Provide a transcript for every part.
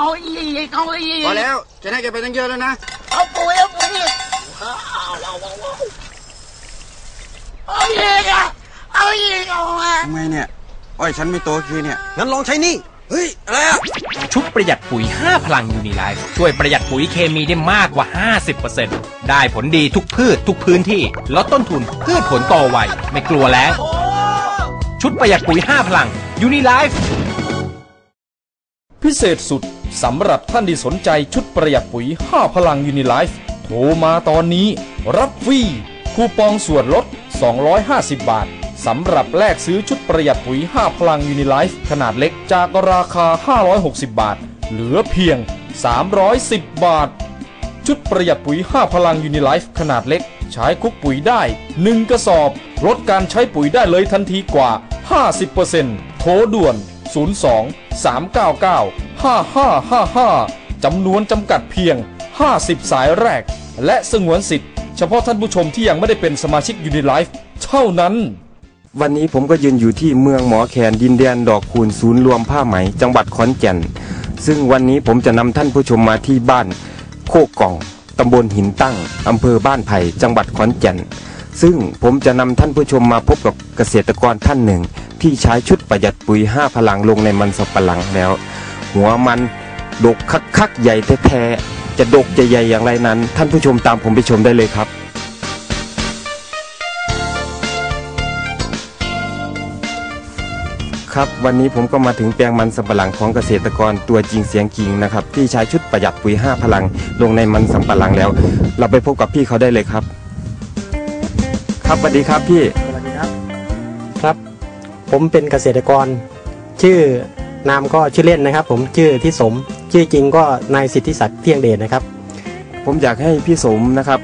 เอาอีกเอาอีกพอแล้ว จะได้แกไปตั้งเยอะแล้วนะ เอาปุ๋ยเอาปุ๋ยเอาเอาเอาเอาเอาอีกอะเอาอีกเอามาทำไมเนี่ยอ้อยฉันไม่โตคือเนี่ย งั้นลองใช้นี่ เฮ้ย อะไรอะ ชุดประหยัดปุ๋ย 5 พลังยูนิไลฟ์ช่วยประหยัดปุ๋ยเคมีได้มากกว่า 50%ได้ผลดีทุกพืชทุกพื้นที่ ลดต้นทุนพืชผลโตไว ไม่กลัวแล้งชุดประหยัดปุ๋ย 5 พลังยูนิไลฟ์พิเศษสุด สำหรับท่านที่สนใจชุดประหยัดปุ๋ย 5 พลังยูนิไลฟ์โทรมาตอนนี้ รับฟรีคูปองส่วนลด 250 บาทสำหรับแลกซื้อชุดประหยัดปุ๋ย 5 พลังยูนิไลฟ์ขนาดเล็กจากราคา 560 บาท เหลือเพียง 310 บาท ชุดประหยัดปุ๋ย 5 พลังยูนิไลฟ์ขนาดเล็ก ใช้คุกปุ๋ยได้ 1 กระสอบ ลดการใช้ปุ๋ยได้เลยทันทีกว่า 50%โทรด่วน 02 399 5555จำนวนจำกัดเพียง 50 สายแรก และสงวนสิทธิ์เฉพาะท่านผู้ชมที่ยังไม่ได้เป็นสมาชิกยูนิไลฟ์เท่านั้น วันนี้ผมก็ยืนอยู่ที่เมืองหมอแคนดินแดนดอกคูณศูนย์รวมผ้าไหม จังหวัดขอนแก่น ซึ่งวันนี้ผมจะนำท่านผู้ชมมาที่บ้าน โคกกล่องตำบลหินตั้งอำเภอบ้านไผ่จังหวัดขอนแก่น ซึ่งผมจะนำท่านผู้ชมมาพบกับเกษตรกรท่านหนึ่ง ที่ใช้ชุดประหยัดปุ๋ย 5 พลังลงในมันสับปะหลังแล้ว หัวมันดกคักๆใหญ่แท้ๆจะดกจะใหญ่อย่างไรนั้น ท่านผู้ชมตามผมไปชมได้เลยครับครับวันนี้ผมก็มาถึงแปลงมันสำปะหลังของเกษตรกรตัวจริงเสียงจริงนะครับที่ใช้ชุดประหยัดปุ๋ย 5 พลังลงในมันสำปะหลังแล้ว เราไปพบกับพี่เขาได้เลยครับ ครับสวัสดีครับพี่สวัสดีครับ ครับ ผมเป็นเกษตรกร ชื่อ นามก็ชื่อเล่นนะครับ ผมชื่อทิสมชื่อจริงก็นายสิทธิศักดิ์เที่ยงเดชนะครับ ผมอยากให้พี่สมนะครับ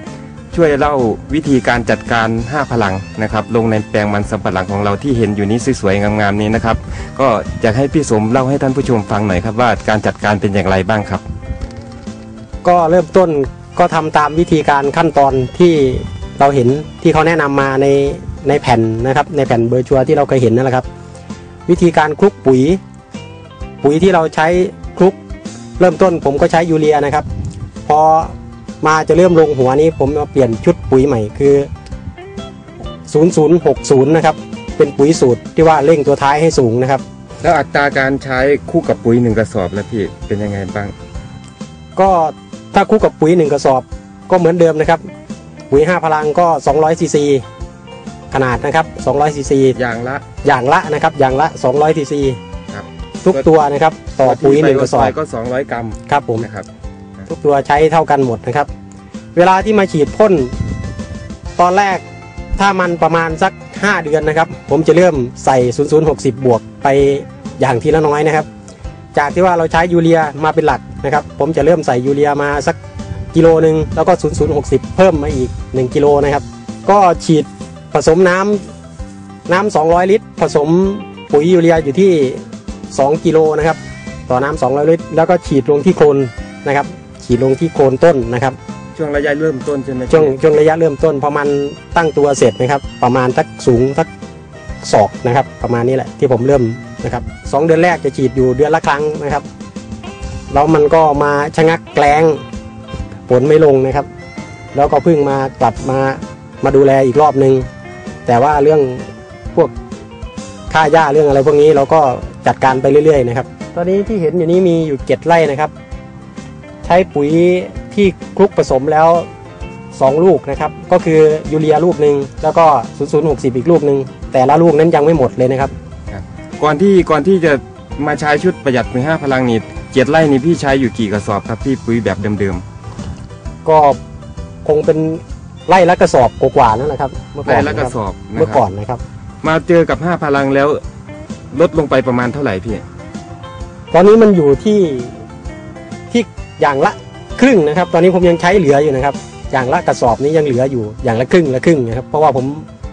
ช่วยเล่าวิธีการจัดการ 5 พลังนะครับ ลงในแปลงมันสำปะหลังของเราที่เห็นอยู่นี้สวยๆงามๆนี้นะครับ ก็อยากให้พี่สมเล่าให้ท่านผู้ชมฟังหน่อยครับว่าการจัดการเป็นอย่างไรบ้างครับ ก็เริ่มต้นก็ทำตามวิธีการขั้นตอนที่เราเห็นที่เขาแนะนำมาในในแผ่นนะครับ ในแผ่นเบอร์ชัวร์ที่เราเคยเห็นนั่นแหละครับ วิธีการคลุกปุ๋ย ปุ๋ยที่เราใช้คลุกเริ่มต้นผมก็ใช้ยูเรียนะครับ พอมาจะเริ่มลงหัวนี้ผมมาเปลี่ยนชุดปุ๋ยใหม่คือ 0060 นะครับ เป็นปุ๋ยสูตรที่ว่าเร่งตัวท้ายให้สูงนะครับ แล้วอัตราการใช้คู่กับปุ๋ยหนึ่งกระสอบแล้วพี่เป็นยังไงบ้าง ก็ถ้าคู่กับปุ๋ยหนึ่งกระสอบก็เหมือนเดิมนะครับ ปุ๋ย 5 พลังก็ 200ซีซีขนาดนะครับ200ซีซีอย่างละอย่างละนะครับอย่างละ200ซีซีครับ ทุกตัวนะครับต่อปุ๋ยหนึ่งกระสอบก็ 200 กรัมครับผมนะครับทุกตัวใช้เท่ากันหมดนะครับ เวลาที่มาฉีดพ่น ตอนแรกถ้ามันประมาณสัก 5 เดือนนะครับ ผมจะเริ่มใส่ 0060 บวกไปอย่างทีละน้อยนะครับ จากที่ว่าเราใช้ยูเรียมาเป็นหลักนะครับ ผมจะเริ่มใส่ยูเรียมาสักกิโลหนึ่งแล้วก็ 0060 เพิ่มมาอีก 1 กิโลนะครับ ก็ฉีดผสมน้ำน้ำ200 ลิตร ผสมปุ๋ยยูเรียอยู่ที่ 2 กิโลนะครับต่อน้ำ200ลิตรแล้วก็ฉีดลงที่โคนนะครับฉีดลงที่โคนต้นนะครับ ช่วงระยะเริ่มต้นใช่ไหมพี่ช่วงช่วงระยะเริ่มต้นพอมันตั้งตัวเสร็จนะครับ ประมาณทักสูงทักศอกนะครับ ประมาณนี้แหละที่ผมเริ่มนะครับสองเดือนแรกจะฉีดอยู่เดือนละครั้งนะครับแล้วมันก็มาชะงักแกลงผลไม่ลงนะครับ แล้วก็เพิ่งมากลับมามาดูแลอีกรอบนึง แต่ว่าเรื่องพวกค่าหญ้าเรื่องอะไรพวกนี้เราก็ จัดการไปเรื่อยๆนะครับ ตอนนี้ที่เห็นอยู่นี้มีอยู่เจ็ดไร่นะครับ ใช้ปุ๋ยที่คลุกผสมแล้ว 2 ลูกนะครับ ก็คือยูเรียลูกหนึ่งแล้วก็ 0060 อีกลูกหนึ่งแต่ละลูกนั้นยังไม่หมดเลยนะครับ ก่อนที่ก่อนที่จะมาใช้ชุดประหยัดปุ๋ย5พลังนี่เจ็ดไร่นี่พี่ใช้อยู่กี่กระสอบครับที่ปุ๋ยแบบเดิมก็คงเป็นไร่ละกระสอบกว่าๆนั่นแหละครับ เมื่อๆก่ไร่อนละนะกคระรับสอบนะเมื่อคก่รัอบนนะครับ มาเจอกับ5พลังแล้ว ลดลงไปประมาณเท่าไหร่พี่ ตอนนี้มันอยู่ที่ที่อย่างละครึ่งนะครับ ตอนนี้ผมยังใช้เหลืออยู่นะครับ อย่างละกระสอบนี้ยังเหลืออยู่อย่างละครึ่งละครึ่งนะครับ เพราะว่าผม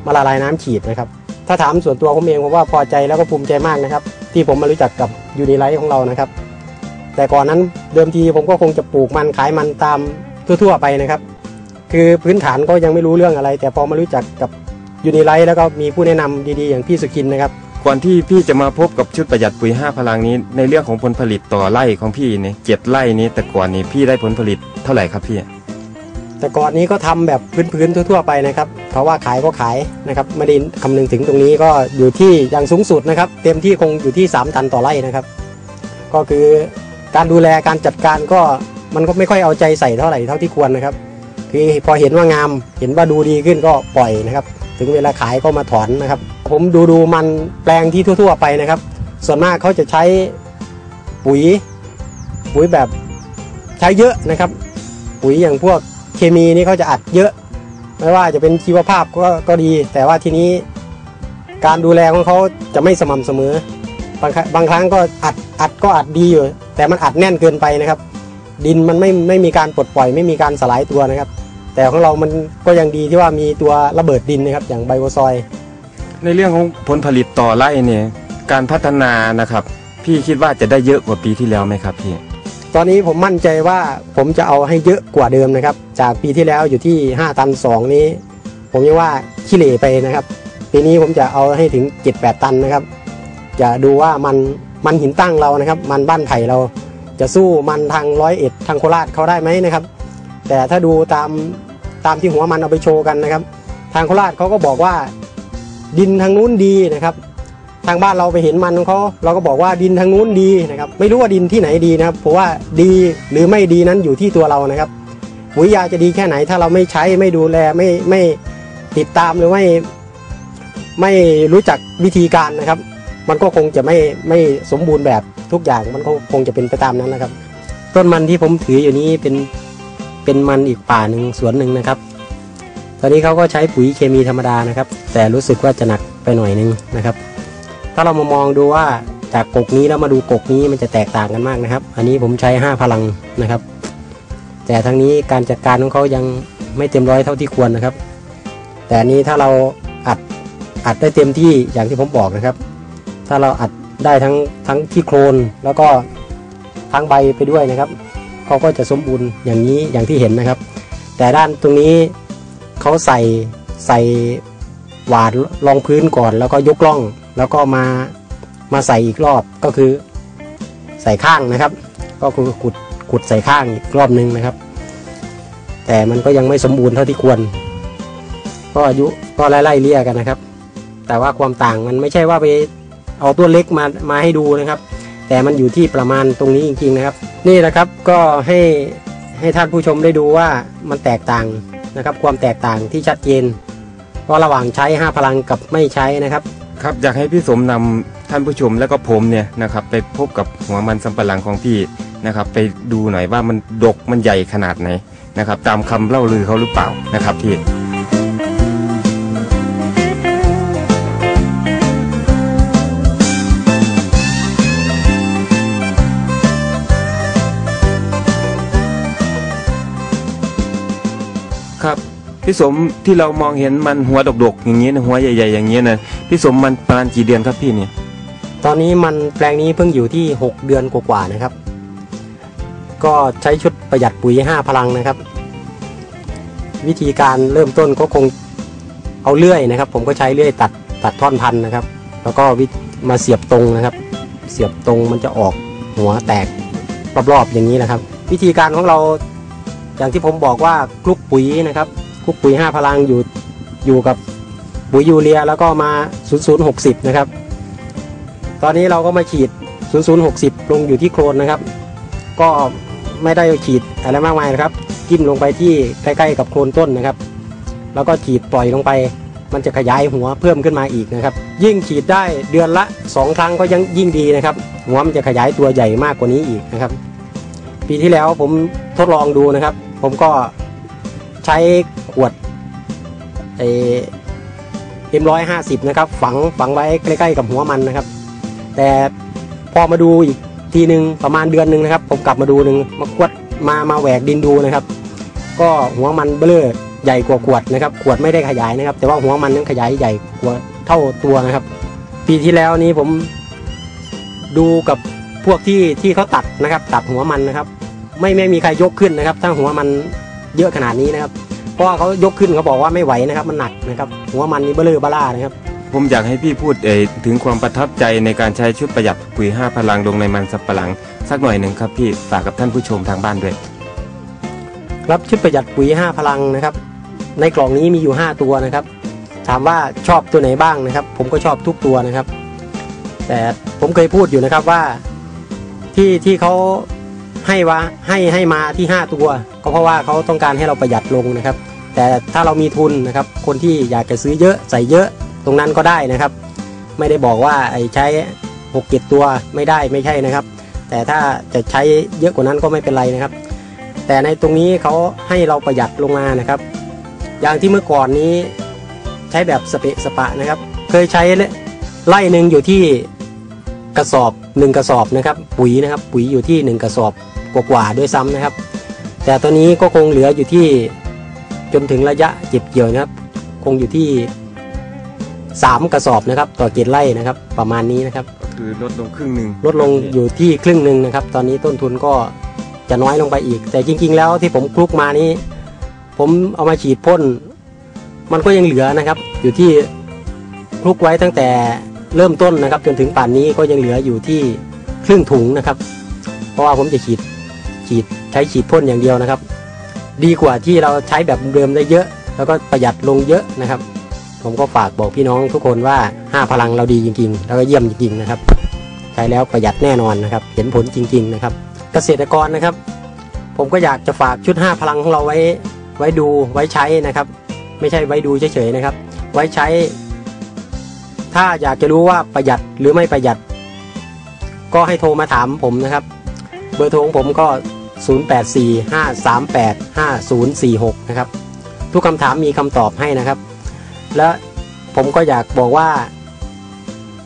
มาละลายน้ำฉีดนะครับ ถ้าถามส่วนตัวผมเองผมว่าพอใจแล้วก็ภูมิใจมากนะครับ ที่ผมมารู้จักกับยูนิไลท์ของเรานะครับ แต่ก่อนนั้นเดิมทีผมก็คงจะปลูกมันขายมันตามทั่ว ๆ ไปนะครับ คือพื้นฐานก็ยังไม่รู้เรื่องอะไร แต่พอมารู้จักกับยูนิไลท์แล้วก็มีผู้แนะนำดีๆ อย่างพี่สุกินนะครับ ก่อนที่พี่จะมาพบกับชุดประหยัดปุ๋ย 5 พลังนี้ ในเรื่องของผลผลิตต่อไร่ของพี่เนี่ยเจ็ดไร่นี้แต่ก่อนนี้พี่ได้ผลผลิตเท่าไหร่ครับพี่ แต่ก่อนนี้ก็ทำแบบพื้นๆทั่ว ๆ ไปนะครับ เพราะว่าขายก็ขายนะครับไม่ได้คำนึงถึงตรงนี้ก็อยู่ที่อย่างสูงสุดนะครับ เต็มที่คงอยู่ที่ 3 ตันต่อไร่นะครับ ก็คือการดูแลการจัดการก็มันก็ไม่ค่อยเอาใจใส่เท่าไหร่เท่าที่ควรนะครับคือพอเห็นว่างามเห็นว่าดูดีขึ้นก็ปล่อยนะครับ ถึงเวลาขายก็มาถอนนะครับ ผมดูดูมันแปลงที่ทั่ว ๆ ไปนะครับ ส่วนมากเขาจะใช้ปุ๋ยปุ๋ยแบบใช้เยอะนะครับ ปุ๋ยอย่างพวกเคมีนี่เขาจะอัดเยอะ ไม่ว่าจะเป็นชีวภาพก็ก็ดี แต่ว่าทีนี้การดูแลของเขาจะไม่สม่ำเสมอบางครั้งบางครั้งก็อัดอัดก็อัดดีอยู่แต่มันอัดแน่นเกินไปนะครับ ดินมันไม่ไม่มีการปลดปล่อย ไม่มีการสลายตัวนะครับ แต่ของเรามันก็ยังดีที่ว่ามีตัวระเบิดดินนะครับ อย่างไบโอซอย ในเรื่องของผลผลิตต่อไร่เนี่ยการพัฒนานะครับ พี่คิดว่าจะได้เยอะกว่าปีที่แล้วไหมครับพี่ ตอนนี้ผมมั่นใจว่าผมจะเอาให้เยอะกว่าเดิมนะครับ จากปีที่แล้วอยู่ที่ 5 ตัน 2 นี้ ผมยังว่าขี้เหร่ไปนะครับ ปีนี้ผมจะเอาให้ถึง 7-8 ตันนะครับ จะดูว่ามันมันหินตั้งเรานะครับ มันบ้านไผ่เราจะสู้มันทางร้อยเอ็ดทางโคราชเขาได้ไหมนะครับ แต่ถ้าดูตามตามที่หัวมันเอาไปโชว์กันนะครับ ทางโคราชเขาก็บอกว่า ดินทางนู้นดีนะครับ ทางบ้านเราไปเห็นมันของเขาเราก็บอกว่าดินทางนู้นดีนะครับ ไม่รู้ว่าดินที่ไหนดีนะครับเพราะว่าดีหรือไม่ดีนั้นอยู่ที่ตัวเรานะครับปุ๋ยยาจะดีแค่ไหนถ้าเราไม่ใช้ไม่ดูแลไม่ไม่ติดตามหรือไม่ไม่รู้จักวิธีการนะครับ มันก็คงจะไม่ไม่สมบูรณ์แบบทุกอย่างมันก็คงจะเป็นไปตามนั้นนะครับ ต้นมันที่ผมถืออยู่นี้เป็นเป็นมันอีกป่าหนึ่งสวนหนึ่งนะครับ ตอนนี้เขาก็ใช้ปุ๋ยเคมีธรรมดานะครับ แต่รู้สึกว่าจะหนักไปหน่อยนึงนะครับ ถ้าเรามามองดูว่าจากกกนี้แล้วมาดูกกนี้มันจะแตกต่างกันมากนะครับ อันนี้ผมใช้ 5 พลังนะครับ แต่ทั้งนี้การจัดการของเขายังไม่เต็มร้อยเท่าที่ควรนะครับ แต่อันนี้ถ้าเราอัดอัดได้เต็มที่อย่างที่ผมบอกนะครับ ถ้าเราอัดได้ทั้งทั้งที่โคลนแล้วก็ทั้งใบไปด้วยนะครับเขาก็จะสมบูรณ์อย่างนี้อย่างที่เห็นนะครับ แต่ด้านตรงนี้ เขาใส่ใส่หวานรองพื้นก่อนแล้วก็ยกล่อง แล้วก็มามาใส่อีกรอบก็คือใส่ข้างนะครับ ก็คือขุดขุดใส่ข้างอีกรอบนึงนะครับ แต่มันก็ยังไม่สมบูรณ์เท่าที่ควร ก็อายุก็ไล่ๆเลี่ยกันนะครับ แต่ว่าความต่างมันไม่ใช่ว่าไปเอาตัวเล็กมามาให้ดูนะครับ แต่มันอยู่ที่ประมาณตรงนี้จริงๆนะครับ นี่นะครับก็ให้ให้ท่านผู้ชมได้ดูว่ามันแตกต่าง นะครับความแตกต่างที่ชัดเจนว่าระหว่างใช้ 5 พลังกับไม่ใช้นะครับ ครับอยากให้พี่สมนำท่านผู้ชมแล้วก็ผมเนี่ยนะครับไปพบกับหัวมันสำปะหลังของพี่นะครับ ไปดูหน่อยว่ามันดกมันใหญ่ขนาดไหนนะครับ ตามคำเล่าลือเขาหรือเปล่านะครับพี่ พี่สมที่เรามองเห็นมันหัวดกๆอย่างนี้นะหัวใหญ่ ๆ อย่างนี้นะพี่สมมันประมาณกี่เดือนครับพี่เนี่ยตอนนี้มันแปลงนี้เพิ่งอยู่ที่ 6 เดือนกว่าๆนะครับ ก็ใช้ชุดประหยัดปุ๋ย 5 พลังนะครับ วิธีการเริ่มต้นก็คงเอาเลื่อยนะครับ ผมก็ใช้เลื่อยตัดตัดท่อนพันนะครับ แล้วก็วิมาเสียบตรงนะครับ เสียบตรงมันจะออกหัวแตกรอบๆอย่างนี้นะครับ วิธีการของเราอย่างที่ผมบอกว่าคลุกปุ๋ยนะครับ คุกปุ๋ย 5 พลังอยู่อยู่กับปุ๋ยยูเรียแล้วก็มา 0060 นะครับ ตอนนี้เราก็มาฉีด 0060 ลงอยู่ที่โคลนนะครับ ก็ไม่ได้ฉีดอะไรมากมายนะครับ จิ้มลงไปที่ใกล้ๆกับโคลนต้นนะครับ แล้วก็ฉีดปล่อยลงไป มันจะขยายหัวเพิ่มขึ้นมาอีกนะครับ ยิ่งฉีดได้เดือนละ 2 ครั้งก็ยังยิ่งดีนะครับ หัวมันจะขยายตัวใหญ่มากกว่านี้อีกนะครับ ปีที่แล้วผมทดลองดูนะครับ ผมก็ใช้ ขวดเอ็มร้อยห้าสิบนะครับ ฝังฝังไว้ใกล้ ๆ กับหัวมันนะครับ แต่พอมาดูอีกทีหนึ่งประมาณเดือนหนึ่งนะครับ ผมกลับมาดูหนึ่งมาขวดมามาแหวกดินดูนะครับ ก็หัวมันเบลอใหญ่กว่าขวดนะครับ ขวดไม่ได้ขยายนะครับ แต่ว่าหัวมันนั้นขยายใหญ่กว่าเท่าตัวนะครับ ปีที่แล้วนี้ผมดูกับพวกที่ที่เขาตัดนะครับ ตัดหัวมันนะครับ ไม่ไม่มีใครยกขึ้นนะครับ ถ้าหัวมันเยอะขนาดนี้นะครับ เพราะว่าเขายกขึ้นเขาบอกว่าไม่ไหวนะครับ มันหนักนะครับ หัวมันนี่เบลอบล่านะครับ ผมอยากให้พี่พูดเอ่ยถึงความประทับใจในการใช้ชุดประหยัดปุ๋ย5พลังลงในมันสับปะหลัง สักหน่อยหนึ่งครับพี่ฝากกับท่านผู้ชมทางบ้านด้วย ครับชุดประหยัดปุ๋ย5พลังนะครับ ในกล่องนี้มีอยู่ 5 ตัวนะครับ ถามว่าชอบตัวไหนบ้างนะครับ ผมก็ชอบทุกตัวนะครับ แต่ผมเคยพูดอยู่นะครับว่าที่ที่เขา ให้ว่าให้ให้มาที่ 5 ตัว ก็เพราะว่าเขาต้องการให้เราประหยัดลงนะครับ แต่ถ้าเรามีทุนนะครับ คนที่อยากจะซื้อเยอะใส่เยอะตรงนั้นก็ได้นะครับ ไม่ได้บอกว่าไอ้ใช้หกเจ็ดตัวไม่ได้ไม่ใช่นะครับ แต่ถ้าจะใช้เยอะกว่านั้นก็ไม่เป็นไรนะครับ แต่ในตรงนี้เขาให้เราประหยัดลงมานะครับ อย่างที่เมื่อก่อนนี้ใช้แบบสเปะสปะนะครับ เคยใช้ไล่หนึ่งอยู่ที่กระสอบหนึ่งกระสอบนะครับ ปุ๋ยนะครับ ปุ๋ยอยู่ที่หนึ่งกระสอบ กว่าๆด้วยซ้ำนะครับ แต่ตอนนี้ก็คงเหลืออยู่ที่จนถึงระยะเก็บเกี่ยวนะครับ คงอยู่ที่สามกระสอบนะครับ ต่อเกตไร่นะครับ ประมาณนี้นะครับคือลดลงครึ่งหนึ่งลดลงอยู่ที่ครึ่งหนึ่งนะครับ ตอนนี้ต้นทุนก็จะน้อยลงไปอีก แต่จริง ๆ แล้วที่ผมคลุกมานี้ ผมเอามาฉีดพ่น มันก็ยังเหลือนะครับ อยู่ที่คลุกไว้ตั้งแต่เริ่มต้นนะครับ จนถึงป่านนี้ก็ยังเหลืออยู่ที่ครึ่งถุงนะครับ เพราะว่าผมจะฉีด ฉีดใช้ฉีดพ่นอย่างเดียวนะครับ ดีกว่าที่เราใช้แบบเดิมได้เยอะ แล้วก็ประหยัดลงเยอะนะครับ ผมก็ฝากบอกพี่น้องทุกคนว่าห้าพลังเราดีจริง ๆ แล้วก็เยี่ยมจริงๆนะครับ ใช้แล้วประหยัดแน่นอนนะครับ เห็นผลจริง ๆนะครับ เกษตรกรนะครับ ผมก็อยากจะฝากชุด 5 พลังของเราไว้ไว้ดูไว้ใช้นะครับ ไม่ใช่ไว้ดูเฉยๆนะครับ ไว้ใช้ ถ้าอยากจะรู้ว่าประหยัดหรือไม่ประหยัดก็ให้โทรมาถามผมนะครับ เบอร์โทรของผมก็ 0845385046 นะครับ ทุกคำถามมีคำตอบให้นะครับ และผมก็อยากบอกว่า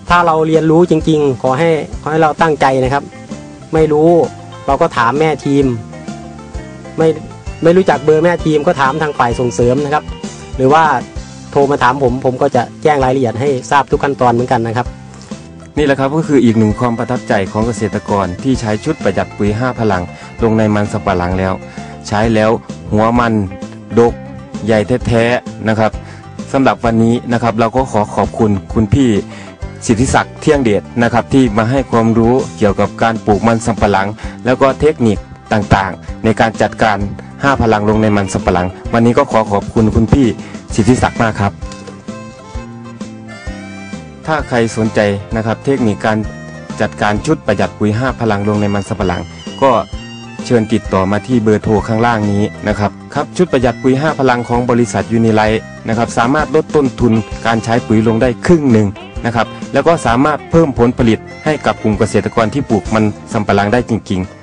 ถ้าเราเรียนรู้จริง ๆ ขอให้ขอให้เราตั้งใจนะครับ ไม่รู้เราก็ถามแม่ทีม ไม่ไม่รู้จักเบอร์แม่ทีมก็ถามทางฝ่ายส่งเสริมนะครับ หรือว่าโทรมาถามผมผมก็จะแจ้งรายละเอียดให้ทราบทุกขั้นตอนเหมือนกันนะครับ นี่แหละครับก็คืออีกหนึ่งความประทับใจของเกษตรกรที่ใช้ชุดประหยัดปุ๋ย 5 พลัง ลงในมันสับปะหลังแล้ว ใช้แล้วหัวมันดก ใหญ่แท้ๆนะครับสำหรับวันนี้นะครับเราก็ขอขอบคุณคุณพี่สิทธิศักดิ์เที่ยงเดชนะครับที่มาให้ความรู้เกี่ยวกับการปลูกมันสำปะหลัง แล้วก็เทคนิคต่างๆ ในการจัดการ 5 พลังลงในมันสำปะหลัง วันนี้ก็ขอขอบคุณคุณพี่สิทธิศักดิ์มากครับ ถ้าใครสนใจนะครับ เทคนิคการจัดการชุดประหยัดปุ๋ย 5 พลังลงในมันสำปะหลัง ก็เชิญติดต่อมาที่เบอร์โทรข้างล่างนี้นะครับครับชุดประหยัดปุ๋ย 5 พลังของบริษัทยูนิไลนะครับสามารถลดต้นทุนการใช้ปุ๋ยลงได้ครึ่งหนึ่งนะครับแล้วก็สามารถเพิ่มผลผลิตให้กับกลุ่มเกษตรกรที่ปลูกมันสำปะหลังได้จริง ๆ